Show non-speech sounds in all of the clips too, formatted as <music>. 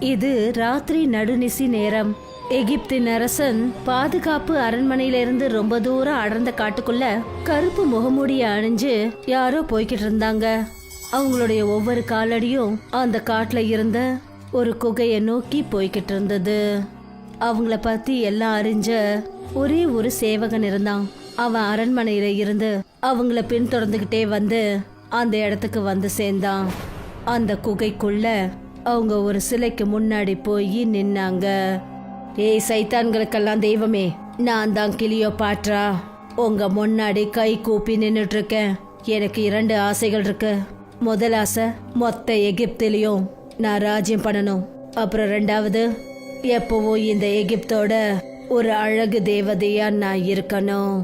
இது ராத்திரி நடுநிசி நேரம். எகிப்தின் அரசன் பாதுகாப்பு அரண்மனையிலிருந்து ரொம்ப தூரம் அடர்ந்த காட்டுக்குள்ள கருப்பு முகமூடிய அணிஞ்சு யாரோ போய்கிட்டு இருந்தாங்க. அவங்களுடைய ஒவ்வொரு காலடியும் அந்த காட்டுல இருந்த ஒரு குகையை நோக்கி போய்கிட்டு இருந்தது. அவங்கள பத்தி எல்லாம் அறிஞ்ச ஒரே ஒரு சேவகன் இருந்தான். அவன் அரண்மனையில இருந்து அவங்கள பின்தொடர்ந்துகிட்டே வந்து அந்த இடத்துக்கு வந்து சேர்ந்தான். அந்த குகைக்குள்ள அவங்க ஒரு சிலைக்கு முன்னாடி போய் நின்னாங்க. ஏய் சைத்தான்களுக்கெல்லாம் தெய்வமே நான் தான் கிளியோ பாட்ரா. உங்க முன்னாடி கை கூப்பி நின்னுட்டு இருக்கேன் எனக்கு இரண்டு ஆசைகள் இருக்கு. முதல் ஆசை மொத்த எகிப்திலையும் நான் ராஜ்யம் பண்ணணும். அப்புறம் ரெண்டாவது எப்பவும் இந்த எகிப்தோட ஒரு அழகு தேவதையா நான் இருக்கணும்.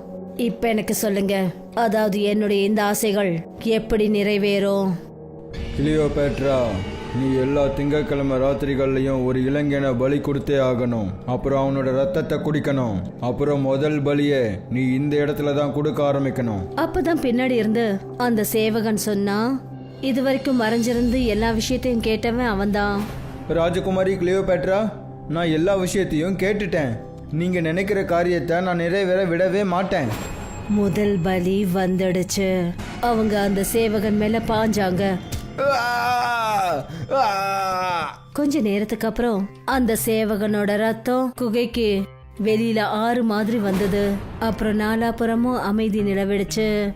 இப்ப எனக்கு சொல்லுங்க அதாவது என்னுடைய இந்த ஆசைகள் எப்படி நிறைவேறும்? கிளியோபேட்ரா நீ எல்லா திங்கட்கிழமை ராத்திரிகள்லையும் ஒரு இளைஞனை பலி கொடுத்தே ஆகணும். அப்புறம் அவனோட ரத்தத்தை குடிக்கணும். அப்புறம் முதல் பலியை நீ இந்த இடத்துல தான் கொடுக்க ஆரம்பிக்கணும். அப்பதான் பின்னாடி இருந்து அந்த சேவகன் சொன்னா இது வரைக்கும் மறைஞ்சிருந்து எல்லா விஷயத்தையும் கேட்டவன் அவன்தான். ராஜகுமாரி கிளியோபேட்ரா நான் எல்லா விஷயத்தையும் கேட்டுட்டேன். நீங்க நினைக்கிற காரியத்தை நான் நிறைவேற விடவே மாட்டேன். முதல் பலி வந்துடுச்சு. அவங்க அந்த சேவகன் மேல பாஞ்சாங்க. கொஞ்ச நேரத்துக்கு அப்புறம் அந்த சேவகனோட ரத்தம் குகைக்கு வெளியில ஆறு மாதிரி வந்தது. அப்புறம் நாலாபுறமும் அமைதி நிலவிடுச்சு.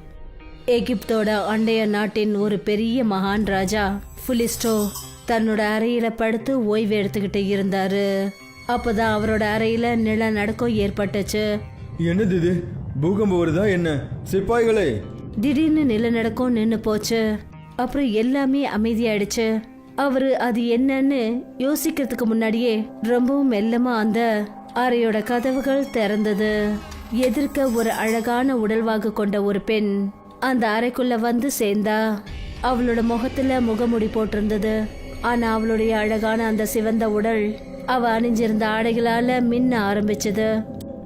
எகிப்தோட அண்டைய நாட்டின் ஒரு பெரிய மகான் ராஜா புலிஸ்டோ தன்னோட அறையில படுத்து ஓய்வு எடுத்துக்கிட்டு இருந்தாரு. அப்பதான் அவரோட அறையில நிலநடுக்கம் ஏற்பட்டுச்சு. என்னது இது? பூகம்பம் வருதா என்ன? சிப்பாய்களே! திடீர்னு நிலநடுக்கம் நின்னு போச்சு. அப்புறம் எல்லாமே அமைதியாயிடுச்சு அவரு அது என்னன்னு யோசிக்கிறதுக்கு முன்னாடியே ரொம்பவும் மெல்லமா அந்த அறையோட கதவுகள் திறந்தது. எதிர்க்க ஒரு அழகான உடல்வாகு கொண்ட ஒரு பெண் அந்த அறைக்குள்ள வந்து சேர்ந்தா. அவளோட முகத்துல முகமுடி போட்டிருந்தது. ஆனா அவளுடைய அழகான அந்த சிவந்த உடல் அவ அணிஞ்சிருந்த ஆடைகளால மின்ன ஆரம்பிச்சது.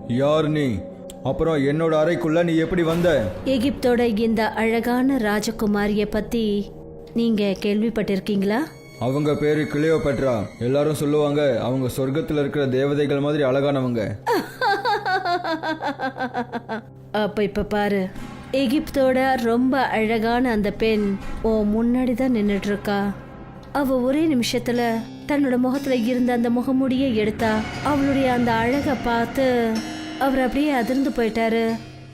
யார் நீ? அப்புறம் என்னோட அறைக்குள்ள நீ எப்படி வந்த? எகிப்தோட இந்த அழகான ராஜகுமாரிய பத்தி நீங்க கேள்விப்பட்டிருக்கீங்களா? அவங்க பேரு கிளியோபெட்ரா. எல்லாரும் சொல்லுவாங்க அவங்க சொர்க்கத்துல இருக்கிற தேவதைகள் மாதிரி அழகானவங்க. <laughs> அப்ப இப்ப பாரு. எகிப்தோட ரொம்ப அழகான அந்த பெண் ஓ முன்னாடி தான் நின்னுட்டு இருக்கா அவ ஒரே நிமிஷத்துல தன்னோட முகத்துல இருந்த அந்த முகமூடியை எடுத்தா அவளுடைய அந்த அழக பார்த்து அவர் அப்படியே அதிர்ந்து போயிட்டாரு.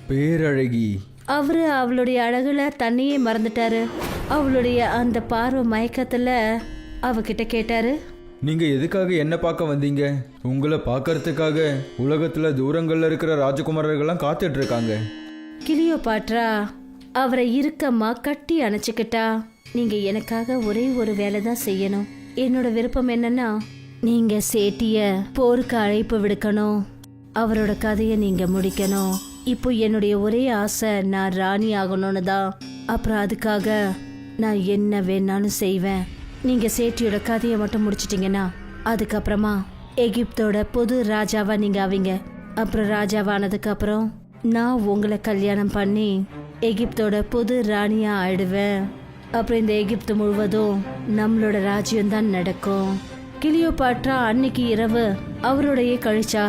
பேரழகி. அவரு அவளுடைய அழகுல தன்னையே மறந்துட்டாரு. அவளுடைய அந்த பார்வை மயக்கத்துல அவகிட்ட கேட்டாரு. நீங்க எதுக்காக என்ன பார்க்க வந்தீங்க? உங்களை பார்க்கறதுக்காக உலகத்துல தூரங்கள்ல இருக்கிற ராஜகுமாரர்கள்லாம் காத்துட்டு இருக்காங்க கிளியோ பாட்ரா அவரை இறுக்கமா கட்டி அணைச்சுக்கிட்டா நீங்க எனக்காக ஒரே ஒரு வேலை தான் செய்யணும். என்னோட விருப்பம் என்னன்னா நீங்க சேட்டிய போருக்கு அழைப்பு விடுக்கணும். அவரோட கதையை நீங்க முடிக்கணும். இப்போ என்னுடைய ஒரே ஆசை நான் ராணி ஆகணும்னு தான். அப்புறம் அதுக்காக நான் என்ன வேணாலும் செய்வேன். நீங்க சேட்டியோட கதையை மட்டும் முடிச்சிட்டீங்கன்னா அதுக்கப்புறமா எகிப்தோட புது ராஜாவா நீங்க ஆவீங்க. அப்புறம் ராஜாவானதுக்கு அப்புறம் நான் உங்களை கல்யாணம் பண்ணி எகிப்தோட புது ராணியா ஆயிடுவேன். அப்புறம் இந்த எகிப்து முழுவதும் நம்மளோட ராஜ்யம் தான் நடக்கும். கிளியோபாட்ரா அன்னைக்கு இரவு அவரோடையே கழிச்சா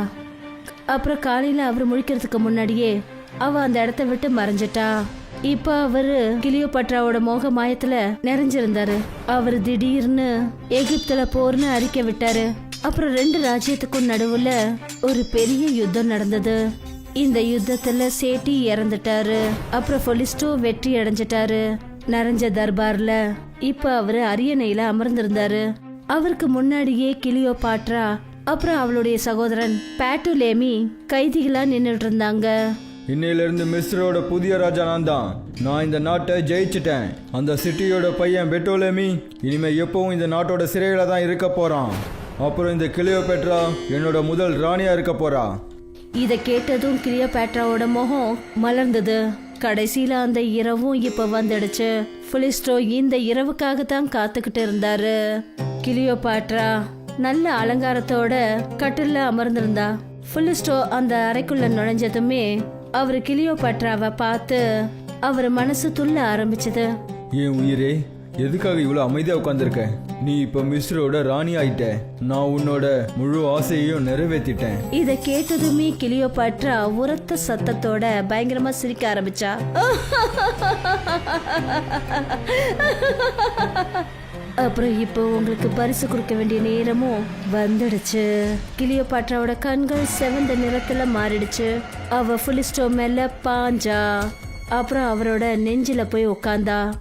அப்புறம் காலையில அவர் முழிக்கிறதுக்கு முன்னாடியே அவ அந்த இடத்த விட்டு மறைஞ்சிட்டா. இப்ப அவரு கிளியோபாட்ராவோட மோக மாயத்துல நிறைஞ்சிருந்தாரு. அவர் திடீர்னு எகிப்துல போர்னு அறிக்கை விட்டாரு. அப்புறம் ரெண்டு ராஜ்யத்துக்கும் நடுவுல ஒரு பெரிய யுத்தம் நடந்தது. இந்த யுத்தத்துல சேட்டி இறந்துட்டாரு. அப்புறம் பொலிஸ்டோ வெற்றி அடைஞ்சிட்டாரு. நிறைஞ்ச தர்பார்ல இப்ப அவரு அரியணையில அமர்ந்திருந்தாரு. அவருக்கு முன்னாடியே கிளியோ பாட்ரா அப்புறம் அவளுடைய சகோதரன் பேட்டுலேமி கைதிகளா நின்னுட்டு இருந்தாங்க இன்னையிலிருந்து மிஸ்ரோட புதிய ராஜா நான் தான் நான் இந்த நாட்டை ஜெயிச்சிட்டேன். அந்த சிட்டியோட பையன் பெட்டோலேமி இனிமே எப்பவும் இந்த நாட்டோட சிறையில தான் இருக்க போறான். அப்புறம் இந்த கிளியோபெட்ரா என்னோட முதல் ராணியா இருக்க போறா. இத கேட்டதும் கிளியோபேட்ராவோட முகம் மலர்ந்தது. கடைசியில அந்த இரவும் இப்ப வந்துடுச்சு. புலிஸ்டோ இந்த இரவுக்காக தான் காத்துக்கிட்டு இருந்தாரு. கிளியோபாட்ரா நல்ல அலங்காரத்தோட கட்டில்ல அமர்ந்திருந்தா. புலிஸ்டோ அந்த அறைக்குள்ள நுழைஞ்சதுமே அவர் கிளியோபாட்ராவை பார்த்து அவர் மனசு துள்ள ஆரம்பிச்சது. என் உயிரே எதுக்காக இவ்வளோ அமைதியாக உட்காந்துருக்க நீ இப்போ மிஸ்ரோட ராணி ஆயிட்ட. நான் உன்னோட முழு ஆசையையும் நிறைவேற்றிட்டேன் இத கேட்டதுமே கிளியோபாட்ரா உரத்த சத்தத்தோட பயங்கரமா சிரிக்க ஆரம்பிச்சா. <laughs> அப்புறம் இப்போ உங்களுக்கு பரிசு கொடுக்க வேண்டிய நேரமும் வந்துடுச்சு. கிளியோபாட்ராவோட கண்கள் செவந்த நிறத்துல மாறிடுச்சு. அவ புலிஸ்டோ மேல பாஞ்சா. அப்புறம் அவரோட நெஞ்சில போய் உக்காந்தா.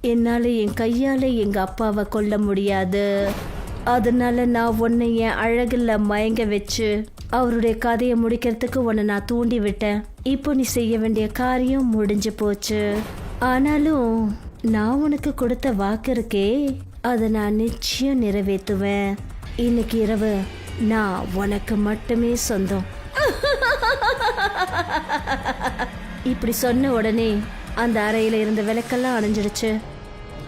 என்னால என் கையால எங்க அப்பாவை கொல்ல முடியாது. அதனால நான் உன்னை என் அழகுல மயங்க வச்சு அவருடைய கதையை முடிக்கிறதுக்கு உன்னை நான் தூண்டி விட்டேன். இப்போ நீ செய்ய வேண்டிய காரியம் முடிஞ்சு போச்சு. ஆனாலும் நான் உனக்கு கொடுத்த வாக்கு இருக்கே அதை நான் நிச்சயம் நிறைவேற்றுவேன். இன்னைக்கு இரவு நான் உனக்கு மட்டுமே சொந்தம். இப்படி சொன்ன உடனே அந்த அறையில இருந்த விளக்கெல்லாம் அணைஞ்சிடுச்சு.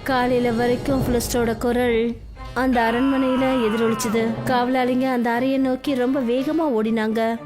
காலையில வரைக்கும் புலஸ்டோட குரல் அந்த அரண்மனையில எதிரொலிச்சது. காவலாளிங்க அந்த அறையை நோக்கி ரொம்ப வேகமா ஓடினாங்க.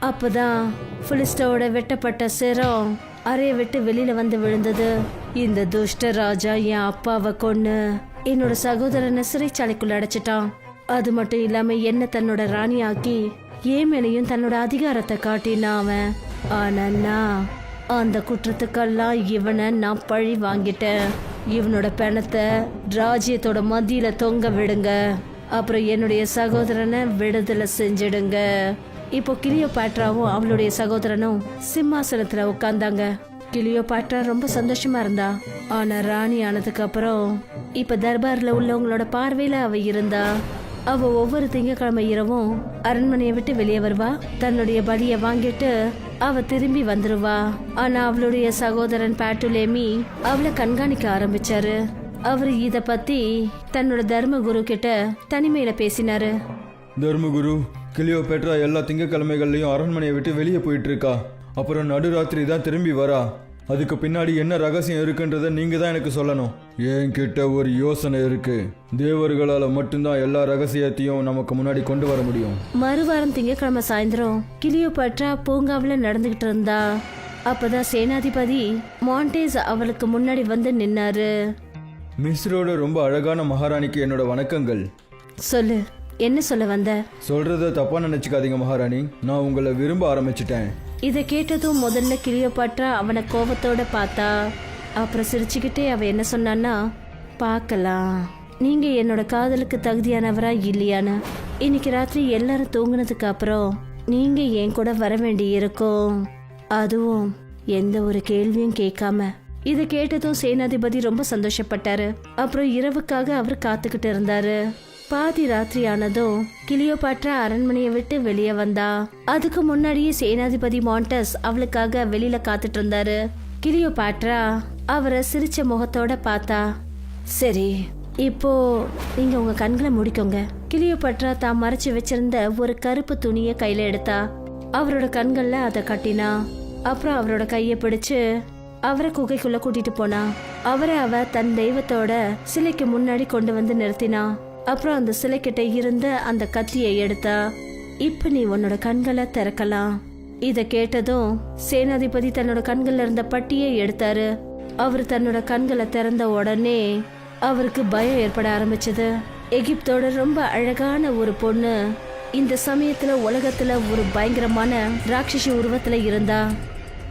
அப்பதான் புலிஸ்டோட வெட்டப்பட்ட சிரம் அறைய விட்டு வெளியில வந்து விழுந்தது. இந்த துஷ்ட ராஜா என் அப்பாவை கொன்னு என்னோட சகோதரனை சிறைச்சாலைக்குள்ள அடைச்சிட்டான். அது மட்டும் இல்லாம என்ன தன்னோட ராணியாக்கி ஏன் மேலையும் தன்னோட அதிகாரத்தை காட்டினான் அவன். ஆனா நான் அந்த குற்றத்துக்கெல்லாம் இவனை நான் பழி வாங்கிட்டேன். இவனோட பணத்தை ராஜ்யத்தோட மத்தியில தொங்க விடுங்க. அப்புறம் என்னுடைய சகோதரனை விடுதலை செஞ்சிடுங்க. இப்போ கிளியோபாட்ராவும் அவளுடைய சகோதரனும் சிம்மாசனத்துல உட்கார்ந்தாங்க. கிளியோபாட்ரா ரொம்ப சந்தோஷமா இருந்தா. ஆனா ராணி ஆனதுக்கு அப்புறம் இப்ப தர்பார்ல உள்ளவங்களோட பார்வையில அவ இருந்தா. அவ ஒவ்வொரு திங்கக்கிழமை இரவும் அரண்மனையை விட்டு வெளியே வருவா. தன்னுடைய பலிய வாங்கிட்டு அவ திரும்பி வந்துருவா. ஆனா அவளுடைய சகோதரன் பேட்டுலேமி அவளை கண்காணிக்க ஆரம்பிச்சாரு. அவரு இத பத்தி தன்னோட தர்மகுரு கிட்ட தனிமையில பேசினாரு. தர்மகுரு கிளியோ பெட்ரா எல்லா திங்கக்கிழமைகள்லையும் அரண்மனையை விட்டு வெளியே போயிட்டு இருக்கா அப்புறம் நடுராத்திரி தான் திரும்பி வரா. அதுக்கு பின்னாடி என்ன ரகசியம் இருக்குன்றதை நீங்க தான் எனக்கு சொல்லணும். என்கிட்ட ஒரு யோசனை இருக்கு. தேவர்களால மட்டும்தான் எல்லா ரகசியத்தையும் நமக்கு முன்னாடி கொண்டு வர முடியும். மறுவாரம் திங்கட்கிழமை சாயந்தரம் கிளியோபாட்ரா பூங்காவில் நடந்துகிட்டு இருந்தா. அப்பதான் சேனாதிபதி மாண்டேஸ் அவளுக்கு முன்னாடி வந்து நின்னாரு. மிஸ்ரோட ரொம்ப அழகான மகாராணிக்கு என்னோட வணக்கங்கள். சொல்லு. என்ன சொல்ல வந்த? சொல்றத தப்பா நினைச்சுக்காதீங்க மகாராணி. நான் உங்களை விரும்ப ஆரம்பிச்சிட்டேன். இதை கேட்டதும் முதல்ல கிளியோபாட்ரா அவனை கோபத்தோட பார்த்தா அப்புறம் சிரிச்சுக்கிட்டே அவ என்ன சொன்னான்னா பார்க்கலாம். நீங்க என்னோட காதலுக்கு தகுதியானவரா இல்லையான்னு. இன்னைக்கு ராத்திரி எல்லாரும் தூங்குனதுக்கு அப்புறம் நீங்க என் கூட வர வேண்டி இருக்கும். அதுவும் எந்த ஒரு கேள்வியும் கேட்காம. இதை கேட்டதும் சேனாதிபதி ரொம்ப சந்தோஷப்பட்டாரு. அப்புறம் இரவுக்காக அவர் காத்துக்கிட்டு இருந்தாரு. பாதி ராத்திரி ஆனதும் கிளியோபாட்ரா அரண்மனையை விட்டு வெளியே வந்தா. அதுக்கு முன்னாடியே சேனாதிபதி மாண்டஸ் அவளுக்காக வெளியில காத்துட்டு இருந்தாரு. கிளியோபாட்ரா அவரை சிரிச்ச முகத்தோட பார்த்தா சரி இப்போ நீங்க உங்க கண்களை முடிக்கோங்க. கிளியோபாட்ரா தான் மறைச்சு வச்சிருந்த ஒரு கருப்பு துணியை கையில எடுத்தா. அவரோட கண்கள்ல அதை கட்டினா அப்புறம் அவரோட கையை பிடிச்சு அவரை குகைக்குள்ள கூட்டிட்டு போனா. அவரை அவ தன் தெய்வத்தோட சிலைக்கு முன்னாடி கொண்டு வந்து நிறுத்தினா. அப்புறம் அந்த சிலைக்கிட்ட இருந்த அந்த கத்தியை எடுத்தா இப்ப நீ உன்னோட கண்களை திறக்கலாம். இத கேட்டதும் சேனாதிபதி தன்னோட கண்கள்ல இருந்த பட்டியை எடுத்தாரு. அவர் தன்னோட கண்களை திறந்த உடனே அவருக்கு பயம் ஏற்பட ஆரம்பிச்சது. எகிப்தோட ரொம்ப அழகான ஒரு பொண்ணு. இந்த சமயத்துல உலகத்துல ஒரு பயங்கரமான ராட்சசி உருவத்துல இருந்தா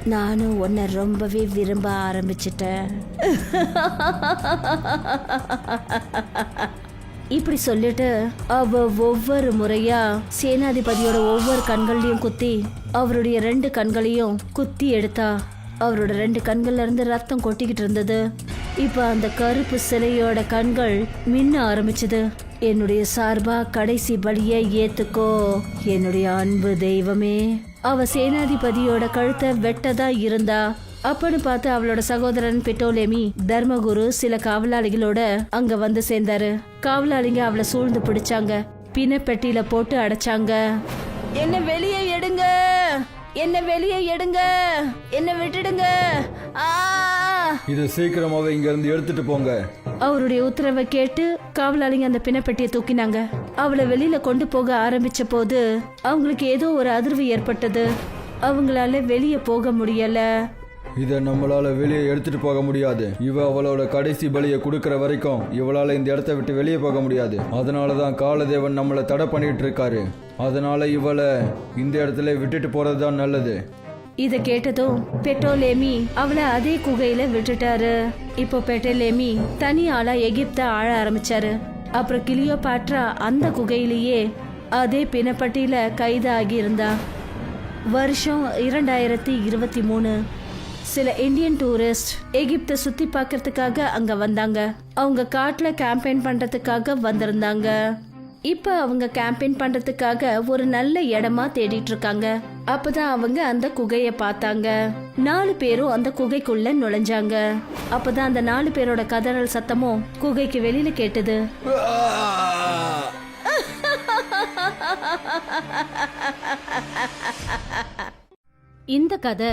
நானும் உன்னை ரொம்பவே விரும்ப ஆரம்பிச்சிட்டேன். <laughs> இப்படி சொல்லிட்டு அவ ஒவ்வொரு முறையா சேனாதிபதியோட ஒவ்வொரு கண்கள்லயும் குத்தி அவருடைய ரெண்டு கண்களையும் குத்தி எடுத்தா அவரோட ரெண்டு கண்கள்ல இருந்து ரத்தம் கொட்டிக்கிட்டு இருந்தது. இப்ப அந்த கருப்பு சிலையோட கண்கள் மின்ன ஆரம்பிச்சது. என்னுடைய சார்பா கடைசி பலியை ஏத்துக்கோ என்னுடைய அன்பு தெய்வமே. அவ சேனாதிபதியோட கழுத்தை வெட்டதா இருந்தா அப்பன்னு பார்த்து அவளோட சகோதரன் பெட்டோலேமி தர்மகுரு சில காவலாளிகளோட அங்க வந்து சேர்ந்தாரு. காவலாளிங்க அவளை சூழ்ந்து பிடிச்சாங்க. பின்ன பெட்டியில போட்டு அடைச்சாங்க. என்ன வெளியே எடுங்க. என்ன வெளியே எடுங்க. என்ன விட்டுடுங்க. ஆ. இதை சீக்கிரமாவே இங்க இருந்து எடுத்துட்டு போங்க. அவருடைய உத்தரவை கேட்டு காவலாளிங்க அந்த பிணப்பெட்டியை தூக்கினாங்க. அவளை வெளியில கொண்டு போக ஆரம்பிச்ச போது அவங்களுக்கு ஏதோ ஒரு அதிர்வு ஏற்பட்டது. அவங்களால வெளியே போக முடியல. இதை நம்மளால வெளியே எடுத்துட்டு போக முடியாது. இவ அவளோட கடைசி பலியை கொடுக்கற வரைக்கும் இவளால இந்த இடத்த விட்டு வெளியே போக முடியாது. அதனால தான் காலதேவன் நம்மளை தடை பண்ணிட்டு இருக்காரு அதனால இவளை இந்த இடத்துல விட்டுட்டு போறது தான் நல்லது. இத கேட்டதும் பெட்டோலேமி அவளை அதே குகையில விட்டுட்டாரு. இப்போ பெட்டோலேமி தனி ஆளா எகிப்த ஆழ ஆரம்பிச்சாரு. அப்புறம் கிளியோபாட்ரா அந்த குகையிலேயே அதே பிணப்பட்டியில கைதாகி இருந்தா. வருஷம் இரண்டாயிரத்தி இருபத்தி மூணு. சில இந்தியன் டூரிஸ்ட் எகிப்தை சுத்தி பார்க்கறதுக்காக அங்க வந்தாங்க. அவங்க காட்டுல கேம்பெயின் பண்றதுக்காக வந்திருந்தாங்க. இப்ப அவங்க கேம்பெயின் பண்றதுக்காக ஒரு நல்ல இடமா தேடிட்டு இருக்காங்க. அப்பதான் அவங்க அந்த குகைய பார்த்தாங்க. நாலு பேரும் அந்த குகைக்குள்ள நுழைஞ்சாங்க. அப்பதான் அந்த நாலு பேரோட கதறல் சத்தமும் குகைக்கு வெளியில கேட்டது. இந்த கதை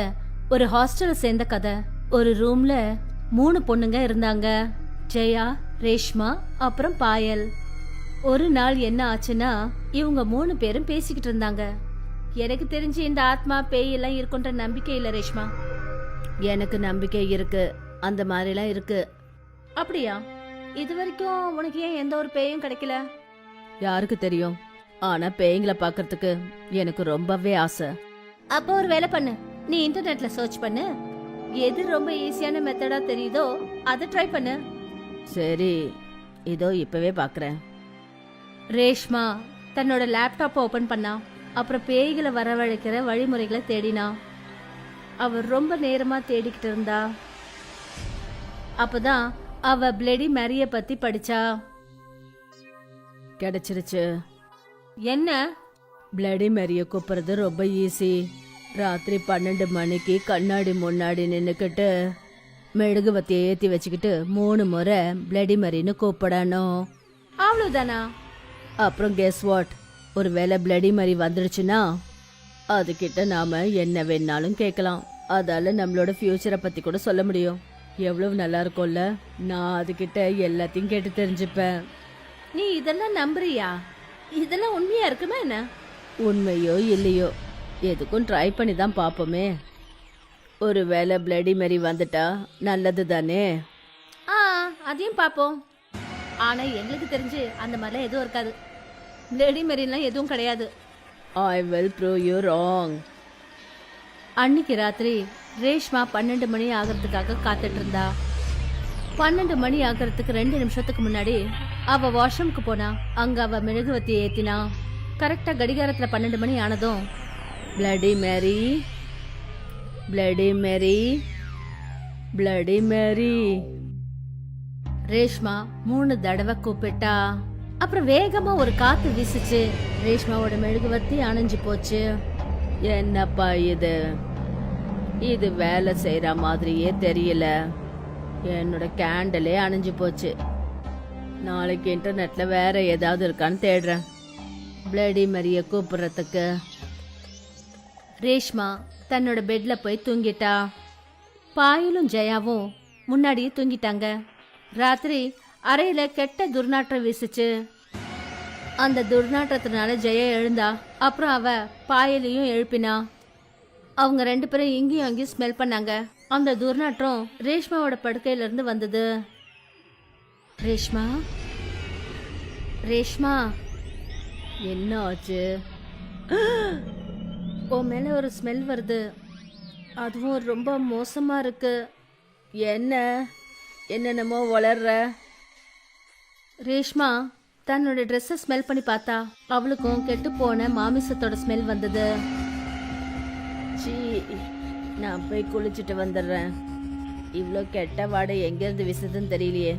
ஒரு ஹாஸ்டலை சேர்ந்த கதை. ஒரு ரூம்ல மூணு பொண்ணுங்க இருந்தாங்க. ஜெயா ரேஷ்மா அப்புறம் பாயல். ஒரு நாள் என்ன ஆச்சுன்னா இவங்க மூணு பேரும் பேசிக்கிட்டு இருந்தாங்க. எனக்கு தெரிஞ்சு இந்த ஆத்மா பேய் எல்லாம் இருக்குன்ற நம்பிக்கை இல்ல ரேஷ்மா. எனக்கு நம்பிக்கை இருக்கு. அந்த மாதிரிலாம் இருக்கு. அப்படியா? இது வரைக்கும் உனக்கு ஏன் எந்த ஒரு பேயும் கிடைக்கல? யாருக்கு தெரியும்? ஆனா பேய்களை பார்க்கறதுக்கு எனக்கு ரொம்பவே ஆசை. அப்போ ஒரு வேலை பண்ணு. நீ இன்டர்நெட்ல சர்ச் பண்ணு. எது ரொம்ப ஈஸியான மெத்தடா தெரியுதோ அதை ட்ரை பண்ணு. சரி இதோ இப்பவே பாக்குறேன். ரேஷ்மா தன்னோட லேப்டாப்பை ஓபன் பண்ணா. அப்புறம் பேய்களை வரவழைக்கிற வழிமுறைகளை தேடினா. அவ ரொம்ப நேரமா தேடிக்கிட்டு இருந்தா. அப்பதான் அவ பிளெடி மேரிய பத்தி படிச்சா. கிடைச்சிருச்சு. என்ன? பிளடி மேரிய கூப்பிடுறது ரொம்ப ஈஸி ராத்திரி பன்னெண்டு மணிக்கு கண்ணாடி முன்னாடி நின்னுக்கிட்டு மெழுகுவத்தியை ஏத்தி வச்சுக்கிட்டு மூணு முறை பிளடி மரின்னு கூப்பிடணும். அவ்வளவுதானா? அப்புறம் கெஸ் வாட் ஒருவேளை பிளடி மரி வந்துடுச்சுன்னா அதுகிட்ட நாம என்ன வேணாலும் கேட்கலாம். அதால நம்மளோட ஃபியூச்சரை பத்தி கூட சொல்ல முடியும். எவ்வளவு நல்லா இருக்கும்ல? நான் அதுகிட்ட எல்லாத்தையும் கேட்டு தெரிஞ்சுப்பேன். நீ இதெல்லாம் நம்புறியா? இதெல்லாம் உண்மையா இருக்குமா என்ன? உண்மையோ இல்லையோ? எதுக்கும் ட்ரை பண்ணி தான் பார்ப்போமே. ஒருவேளை பிளடி மாரி வந்துட்டா நல்லது தானே? ஆ அதையும் பார்ப்போம். ஆனா எங்களுக்கு தெரிஞ்சு அந்த மாதிரிலாம் எதுவும் இருக்காது. பிளடி மாரிலாம் எதுவும் கிடையாது. I will prove you wrong அன்னைக்கு ராத்திரி ரேஷ்மா பன்னெண்டு மணி ஆகிறதுக்காக காத்துட்டு இருந்தா. பன்னெண்டு மணி ஆகிறதுக்கு ரெண்டு நிமிஷத்துக்கு முன்னாடி அவ வாஷ்ரூம்க்கு போனா அங்க அவ மெழுகுவத்தி ஏத்தினா. கரெக்டா கடிகாரத்துல பன்னெண்டு மணி ஆனதும் bloody Mary bloody Mary bloody Mary Reshma மூணு தடவை கூப்பிட்டா. அப்புறம் வேகமா ஒரு காத்து வீசுச்சு. ரேஷ்மாவோட மெழுகுவர்த்தி அணைஞ்சு போச்சு. என்னப்பா இது? இது வேலை செய்யற மாதிரியே தெரியல. என்னோட கேண்டலே அணைஞ்சு போச்சு. நாளைக்கு இன்டர்நெட்ல வேற ஏதாவது இருக்கான்னு தேடுறேன். பிளடி மரிய கூப்பிடுறதுக்கு. ரேஷ்மா தன்னோட பெட்ல போய் தூங்கிட்டா. பாயலும் ஜெயாவும் முன்னாடியே தூங்கிட்டாங்க. ராத்திரி அறையில கெட்ட துர்நாற்றம் வீசுச்சு. அந்த துர்நாற்றத்தினால ஜெயா எழுந்தா அப்புறம் அவ பாயலையும் எழுப்பினா. அவங்க ரெண்டு பேரும் இங்கேயும் அங்கேயும் ஸ்மெல் பண்ணாங்க. அந்த துர்நாற்றம் ரேஷ்மாவோட படுக்கையில இருந்து வந்தது. ரேஷ்மா? ரேஷ்மா? என்ன ஆச்சு? உன் மேலே ஒரு ஸ்மெல் வருது. அதுவும் ரொம்ப மோசமாக இருக்கு. என்ன? என்னென்னமோ வளர்ற ரேஷ்மா தன்னோட ட்ரெஸ்ஸை ஸ்மெல் பண்ணி பார்த்தா அவளுக்கும் கெட்டு போன மாமிசத்தோட ஸ்மெல் வந்தது. சீ நான் போய் குளிச்சுட்டு வந்துடுறேன். இவ்வளோ கெட்ட வாடை எங்கேருந்து விசுதுன்னு தெரியலையே.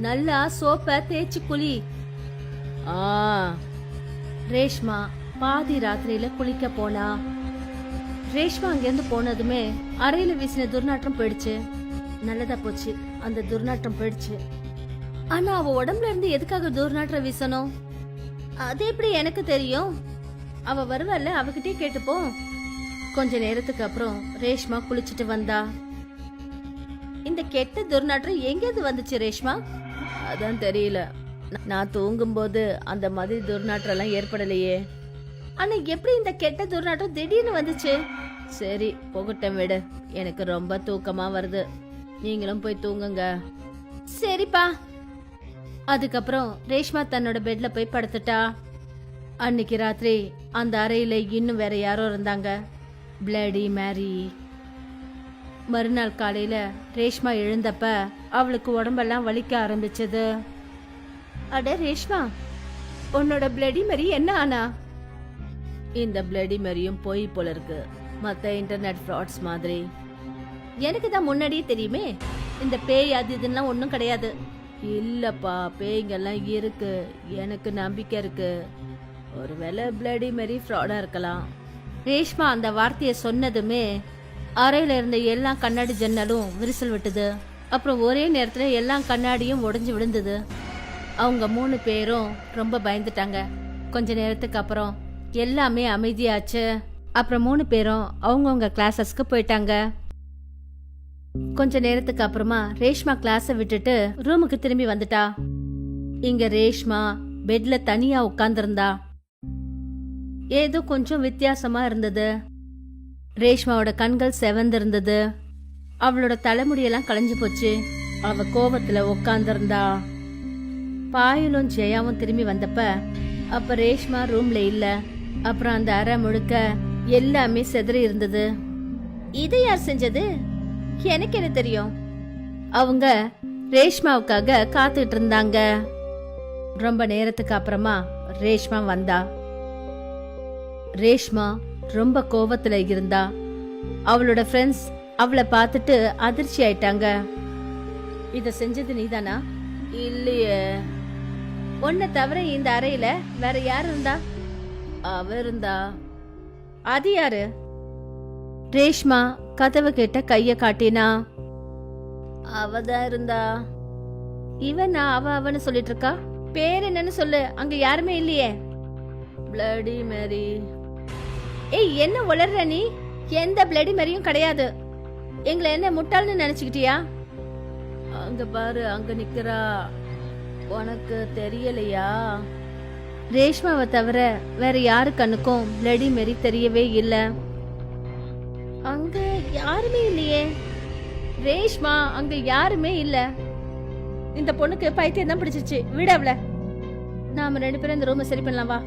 நல்லா சோப்பை தேய்ச்சி குளி. ஆ. ரேஷ்மா பாதி ராத்திரியில குளிக்க போனா. ரேஷ்மா அங்கேருந்து போனதுமே அறையில வீசின துர்நாற்றம் போயிடுச்சு. நல்லதா போச்சு. அந்த துர்நாற்றம் போயிடுச்சு. ஆனா அவ உடம்புல இருந்து எதுக்காக துர்நாற்றம் வீசணும்? அது எப்படி எனக்கு தெரியும்? அவ வருவாள்ல அவகிட்டே கேட்டுப்போம் கொஞ்ச நேரத்துக்கு அப்புறம் ரேஷ்மா குளிச்சிட்டு வந்தா. இந்த கெட்ட துர்நாற்றம் எங்கேருந்து வந்துச்சு ரேஷ்மா? அதான் தெரியல. நான் தூங்கும்போது அந்த மாதிரி துர்நாற்றம் எல்லாம் ஏற்படலையே. ஆனா எப்படி இந்த கெட்ட துர்நாற்றம் திடீர்னு வந்துச்சு? சரி போகட்டும் விடு. எனக்கு ரொம்ப தூக்கமா வருது. நீங்களும் போய் தூங்குங்க. சரிப்பா. அதுக்கப்புறம் ரேஷ்மா தன்னோட பெட்ல போய் படுத்துட்டா. அன்னைக்கு ராத்திரி அந்த அறையில இன்னும் வேற யாரோ இருந்தாங்க. பிளடி மேரி மறுநாள் காலையில ரேஷ்மா எழுந்தப்ப அவளுக்கு உடம்பெல்லாம் வலிக்க ஆரம்பிச்சது. அட ரேஷ்மா உன்னோட பிளடி மேரி என்ன ஆனா இந்த பிளடி மேரியும் போய் போல இருக்கு. மத்த இன்டர்நெட் ஃப்ராட்ஸ் மாதிரி. எனக்கு தான் முன்னாடியே தெரியுமே இந்த பேய் அது இதுன்னா ஒன்றும் கிடையாது. இல்லப்பா பேய்ங்கெல்லாம் இருக்கு. எனக்கு நம்பிக்கை இருக்கு. ஒருவேளை பிளடி மாரி ஃப்ராடா இருக்கலாம். ரேஷ்மா அந்த வார்த்தையை சொன்னதுமே அறையில இருந்த எல்லா கண்ணாடி ஜன்னலும் விரிசல் விட்டுது. அப்புறம் ஒரே நேரத்துல எல்லா கண்ணாடியும் உடைஞ்சு விழுந்தது. அவங்க மூணு பேரும் ரொம்ப பயந்துட்டாங்க. கொஞ்ச நேரத்துக்கு அப்புறம் எல்லாமே அமைதியாச்சு. அப்புறம் மூணு பேரும் அவங்கவுங்க கிளாஸஸ்க்கு போயிட்டாங்க. கொஞ்ச நேரத்துக்கு அப்புறமா ரேஷ்மா கிளாஸை விட்டுட்டு ரூமுக்கு திரும்பி வந்துட்டா. இங்க ரேஷ்மா பெட்ல தனியா உட்கார்ந்திருந்தா. ஏதோ கொஞ்சம் வித்தியாசமா இருந்தது. ரேஷ்மாவோட கண்கள் செவந்திருந்தது. அவளோட தலைமுடியெல்லாம் களைஞ்சு போச்சு. அவ கோபத்துல உட்கார்ந்திருந்தா. பாயலும் ஜெயாவும் திரும்பி வந்தப்ப அப்ப ரேஷ்மா ரூம்ல இல்லை. அப்புறம் அந்த அறை முழுக்க எல்லாமே செதறி இருந்தது. இது யார் செஞ்சது? எனக்கு என்ன தெரியும்? அவங்க ரேஷ்மாவுக்காக காத்துட்டு இருந்தாங்க. ரொம்ப நேரத்துக்கு அப்புறமா ரேஷ்மா வந்தா. ரேஷ்மா ரொம்ப கோவத்துல இருந்தா. அவளோட ஃப்ரெண்ட்ஸ் அவளை பார்த்துட்டு அதிர்ச்சி ஆயிட்டாங்க. இத செஞ்சது நீதானா? இல்லையே. உன்னை தவிர இந்த அறையில வேற யார் இருந்தா? அவ இருந்தா அது யாரு? ரேஷ்மா கதவு கிட்ட கைய காட்டினா? அவதான் இருந்தா? இவன் நான் அவ அவன்னு சொல்லிட்டு இருக்கா பேர் என்னன்னு சொல்லு அங்க யாருமே இல்லையே. பிளடி மேரி ஏய் என்ன உளர்ற நீ? எந்த பிளடி மேரியும் கிடையாது. எங்களை என்ன முட்டாள்னு நினைச்சுக்கிட்டியா? அங்க பாரு அங்க நிக்கிறா. உனக்கு தெரியலையா? ரேஷ்மாவை தவிர வேற யாரு கண்ணுக்கும் பிளடி மேரி தெரியவே இல்லை. அங்க யாருமே இல்லையே. ரேஷ்மா அங்க யாருமே இல்ல. இந்த பொண்ணுக்கு பைத்தியம் தான் பிடிச்சிருச்சு விட அவள. நாம ரெண்டு பேரும் இந்த ரூமை சரி பண்ணலாம் வா.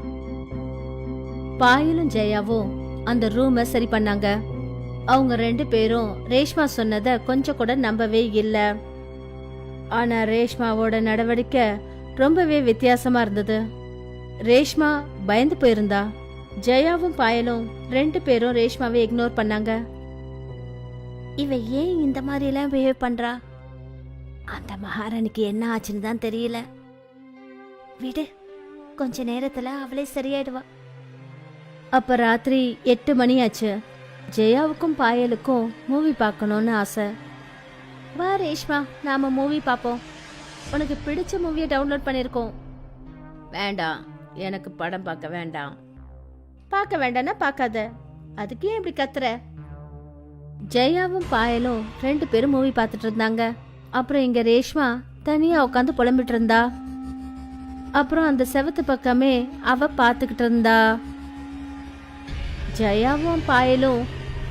பாயலும் ஜெயாவும் அந்த ரூமை சரி பண்ணாங்க. அவங்க ரெண்டு பேரும் ரேஷ்மா சொன்னதை கொஞ்சம் கூட நம்பவே இல்ல. ஆனா ரேஷ்மாவோட நடவடிக்கை ரொம்பவே வித்தியாசமா இருந்தது. ரேஷ்மா பயந்து போயிருந்தா. ஜெயாவும் பாயலும் ரெண்டு பேரும் ரேஷ்மாவை இக்னோர் பண்ணாங்க. இவ ஏன் இந்த மாதிரி எல்லாம் பிஹேவ் பண்றா? அந்த மகாராணிக்கு என்ன ஆச்சுன்னு தான் தெரியல. விடு கொஞ்ச நேரத்துல அவளே சரியாயிடுவா. அப்ப ராத்திரி எட்டு மணி ஆச்சு ஜெயாவுக்கும் பாயலுக்கும் மூவி பார்க்கணும்னு ஆசை. வா ரேஷ்மா நாம மூவி பார்ப்போம். உனக்கு பிடிச்ச மூவியை டவுன்லோட் பண்ணியிருக்கோம் வேண்டாம். எனக்கு படம் பார்க்க வேண்டாம். பார்க்க வேண்டாம்னா பார்க்காத. அதுக்கு ஏன் இப்படி கத்துற? ஜெயாவும் பாயலும் ரெண்டு பேரும் மூவி பார்த்துட்டு இருந்தாங்க. அப்புறம் இங்க ரேஷ்மா தனியா உட்காந்து புலம்பிட்டு இருந்தா. அப்புறம் அந்த செவத்து பக்கமே அவ பார்த்துக்கிட்டு இருந்தா. ஜெயாவும் பாயலும்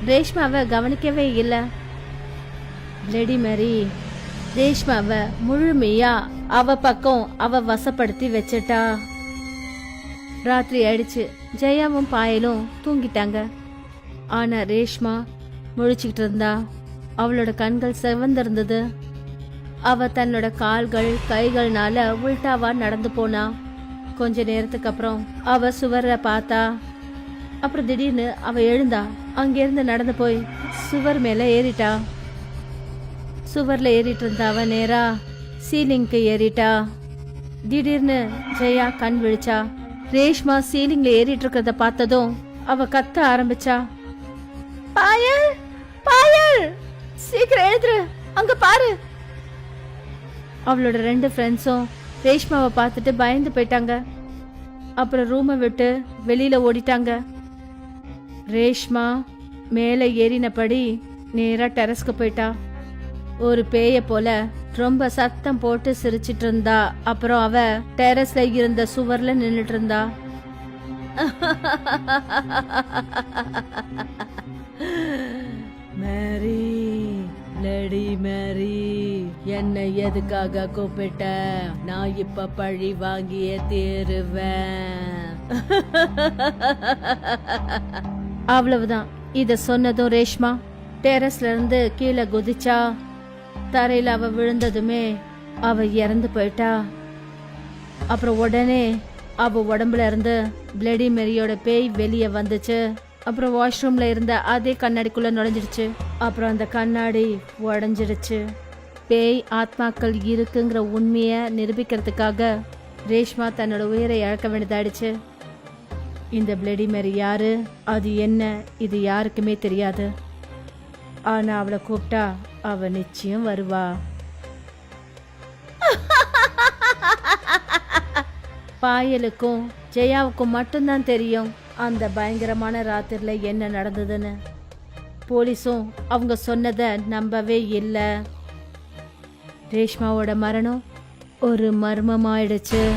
ரேஷ்மாவை கவனிக்கவே இல்லை. லெடி மேரி ரேஷ்மாவை முழுமையா அவ பக்கம் அவ வசப்படுத்தி வச்சிட்டா. ராத்திரி ஆயிடுச்சு. ஜெயாவும் பாயலும் தூங்கிட்டாங்க. ஆனா ரேஷ்மா முழிச்சுக்கிட்டு இருந்தா அவளோட கண்கள் செவந்திருந்தது. அவ தன்னோட கால்கள் கைகள்னால உள்டாவா நடந்து போனா. கொஞ்ச நேரத்துக்கு அப்புறம் அவ சுவரை பார்த்தா அப்புறம் திடீர்னு அவ எழுந்தா. அங்கிருந்து நடந்து போய் சுவர் மேல ஏறிட்டா. சுவர்ல ஏறிட்டு இருந்த அவ நேரா சீலிங்க்கு ஏறிட்டா. திடீர்னு ஜெயா கண் விழிச்சா. ரேஷ்மா சீலிங்ல ஏறிட்டு இருக்கிறத பார்த்ததும் அவ கத்த ஆரம்பிச்சா பாயல் பாயல் சீக்கிரம் எழுதுரு அங்க பாரு. அவளோட ரெண்டு ஃப்ரெண்ட்ஸும் ரேஷ்மாவை பார்த்துட்டு பயந்து போயிட்டாங்க. அப்புறம் ரூமை விட்டு வெளியில ஓடிட்டாங்க. ரேஷ்மா மேலே ஏறினபடி நேரா டெரஸ்க்கு போயிட்டா. ஒரு பேய போல ரொம்ப சத்தம் போட்டு சிரிச்சிட்டு இருந்தா. அப்புறம் அவ டெரஸ்ல இருந்த சுவர்ல நின்னுட்டு இருந்தா. மேரி லடி மேரி என்னை எதுக்காக கூப்பிட்ட? நான் இப்ப பழி வாங்கியே தீருவேன். அவ்வளவுதான். இத சொன்னதும் ரேஷ்மா டெரஸ்ல இருந்து கீழே குதிச்சா தரையில் அவ விழுந்ததுமே அவ இறந்து போயிட்டா. அப்புறம் உடனே அவ உடம்புல இருந்து பிளடி மெரியோட பேய் வெளியே வந்துச்சு. அப்புறம் வாஷ்ரூம்ல இருந்த அதே கண்ணாடிக்குள்ள நுழைஞ்சிடுச்சு அப்புறம் அந்த கண்ணாடி உடஞ்சிடுச்சு பேய் ஆத்மாக்கள் இருக்குங்கிற உண்மையை நிரூபிக்கிறதுக்காக ரேஷ்மா தன்னோட உயிரை இழக்க வேண்டியதாயிடுச்சு. இந்த பிளடி மேரி யாரு? அது என்ன? இது யாருக்குமே தெரியாது. ஆனா அவளை கூப்பிட்டா அவ நிச்சயம் வருவா. பாயலுக்கும் ஜெயாவுக்கும் மட்டும்தான் தெரியும் அந்த பயங்கரமான ராத்திரில என்ன நடந்ததுன்னு. போலீஸும் அவங்க சொன்னதை நம்பவே இல்லை. ரேஷ்மாவோட மரணம் ஒரு மர்மமாயிடுச்சு.